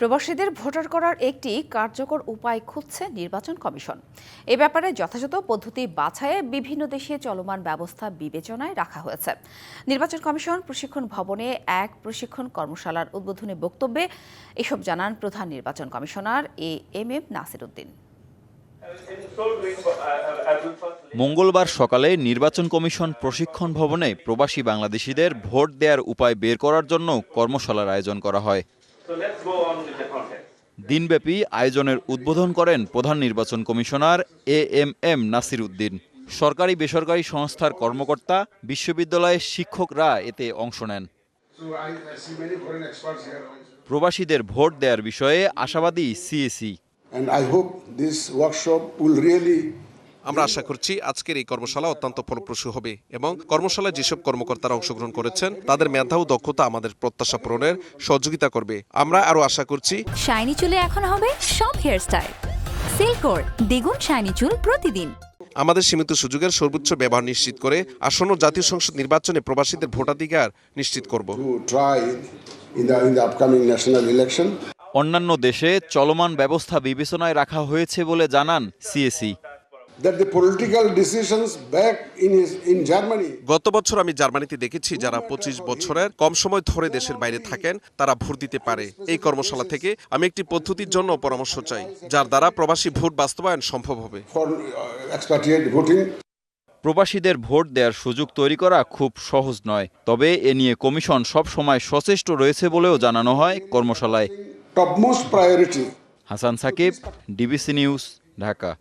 প্রবাসীদের ভোটার করার একটি কার্যকর উপায় খুঁজছে নির্বাচন কমিশন। এ ব্যাপারে যথাযথ পদ্ধতি বাছাইয়ে বিভিন্ন দেশে চলমান ব্যবস্থা বিবেচনায় রাখা হয়েছে। নির্বাচন কমিশন প্রশিক্ষণ ভবনে এক প্রশিক্ষণ কর্মশালার উদ্বোধনী বক্তব্যে এসব জানান প্রধান নির্বাচন commissioner A M M Nasir Uddin. মঙ্গলবার সকালে নির্বাচন কমিশন প্রশিক্ষণ ভবনে প্রবাসী বাংলাদেশিদের ভোট দেওয়ার উপায় বের করার জন্য কর্মশালার আয়োজন করা হয়। দিনব্যাপী আয়োজনের উদ্বোধন করেন প্রধান নির্বাচন commissioner A M M Nasir Uddin. সরকারি বেসরকারি সংস্থার কর্মকর্তা বিশ্ববিদ্যালয়ের শিক্ষকরা এতে অংশ নেন. প্রবাসীদের ভোট দেওয়ার বিষয়ে আশাবাদী CEC. And I hope this workshop will really আমরা আশা করছি আজকের এই কর্মশালা অত্যন্ত ফলপ্রসূ হবে এবং কর্মশালায় যেসব কর্মকর্তারা অংশগ্রহণ করেছেন তাদের মেধা ও দক্ষতা আমাদের প্রত্যাশা পূরণের সহযোগিতা করবে। আমরা আরও আশা করছি শাইনি চুলে এখন হবে সব হেয়ারস্টাইল। সিল্কোর দ্বিগুণ শাইনি চুল প্রতিদিন। আমাদের সীমিত সুযোগের সর্বোচ্চ ব্যবহার নিশ্চিত করে আসন্ন জাতীয় সংসদ নির্বাচনে প্রবাসীদের ভোটাধিকার নিশ্চিত করব. অন্যান্য দেশে চলমান ব্যবস্থা বিবেচনায় রাখা হয়েছে বলে জানান সিএসি। গত বছর আমি জার্মানিতে দেখেছি যারা পঁচিশ বছরের কম সময় ধরে দেশের বাইরে থাকেন তারা ভোট দিতে পারে। এই কর্মশালা থেকে আমি একটি পদ্ধতির জন্য পরামর্শ চাই যার দ্বারা প্রবাসী ভোট বাস্তবায়ন সম্ভব হবে। Uh. প্রবাসীদের ভোট দেওয়ার সুযোগ তৈরি করা খুব সহজ নয় তবে এ নিয়ে কমিশন সব সময় সচেষ্ট রয়েছে বলেও জানানো হয় কর্মশালায়। Hasan Sakib DBC news Dhaka.